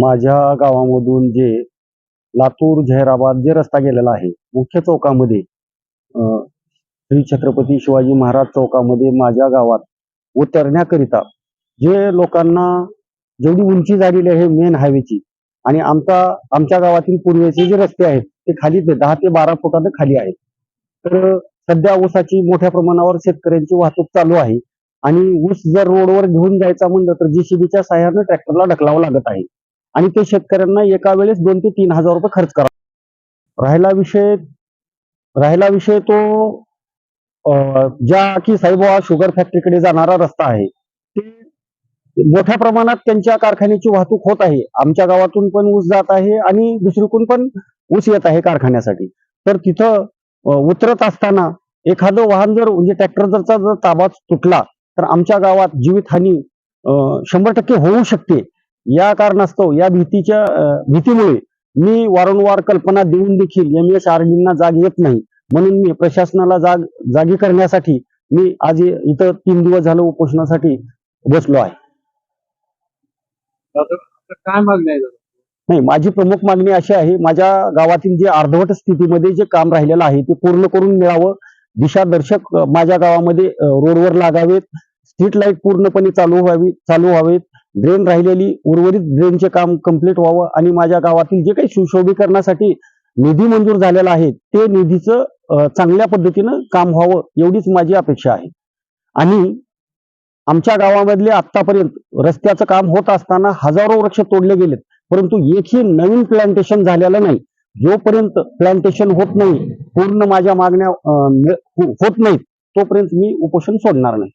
माझ्या गावामधून जे लातूर झैराबाद जे रस्ता गेलेला आहे मुख्य चौकामध्ये श्री छत्रपती शिवाजी महाराज चौकामध्ये माझ्या गावात उतरण्याकरिता जे लोकांना जेवढी उंची झालेली आहे मेन हायवेची आणि आमचा आमच्या गावातील पूर्वेचे जे रस्ते आहेत ते खाली दहा ते बारा फुटाने खाली आहेत. तर सध्या ऊसाची मोठ्या प्रमाणावर शेतकऱ्यांची वाहतूक चालू आहे आणि ऊस जर रोडवर घेऊन जायचा म्हणलं तर जीसीबीच्या सहाय्याने ट्रॅक्टरला ढकलावं लागत आहे. आणि ते शेतकऱ्यांना एका वेळेस दोन ते तीन हजार रुपये खर्च करा. राहिला विषय राहिला विषय तो ज्या की साईबाबा शुगर फॅक्टरीकडे जाणारा रस्ता आहे. ते मोठ्या प्रमाणात त्यांच्या कारखान्याची वाहतूक होत आहे. आमच्या गावातून पण ऊस जात आहे आणि दुसरीकडून पण ऊस येत आहे कारखान्यासाठी. तर तिथं उतरत असताना एखादं वाहन जर म्हणजे ट्रॅक्टर जरचा जर ताबा तुटला तर आमच्या गावात जीवितहानी शंभर टक्के होऊ शकते. या कारणास्तव या भीतीच्या भीतीमुळे मी वारंवार कल्पना देऊन देखील एम एस आर डींना जाग येत नाही. म्हणून मी प्रशासनाला जाग जागी करण्यासाठी मी आज इथं तीन दिवस झालं उपोषणासाठी बसलो आहे. काय मागणी आहे? नाही माझी प्रमुख मागणी अशी आहे माझ्या गावातील जे अर्धवट स्थितीमध्ये जे काम राहिलेलं आहे ते पूर्ण करून मिळावं. दिशादर्शक माझ्या गावामध्ये रोडवर लागावेत. स्ट्रीट लाइट पूर्णपणे चालू व्हावी चालू व्हावेत. ड्रेन राहिलेली उर्वरित ड्रेनचे काम कंप्लीट व्हावं आणि माझ्या गावातील जे काही सुशोभीकरणासाठी निधी मंजूर झालेला आहे ते निधीचं चांगल्या पद्धतीनं काम व्हावं एवढीच माझी अपेक्षा आहे. आणि आमच्या गावामधले आतापर्यंत रस्त्याचं काम होत असताना हजारो वृक्ष तोडले गेलेत परंतु एकही नवीन प्लांटेशन झालेलं नाही. जोपर्यंत प्लांटेशन होत नाही पूर्ण माझ्या मागण्या होत नाहीत तोपर्यंत मी उपोषण सोडणार नाही.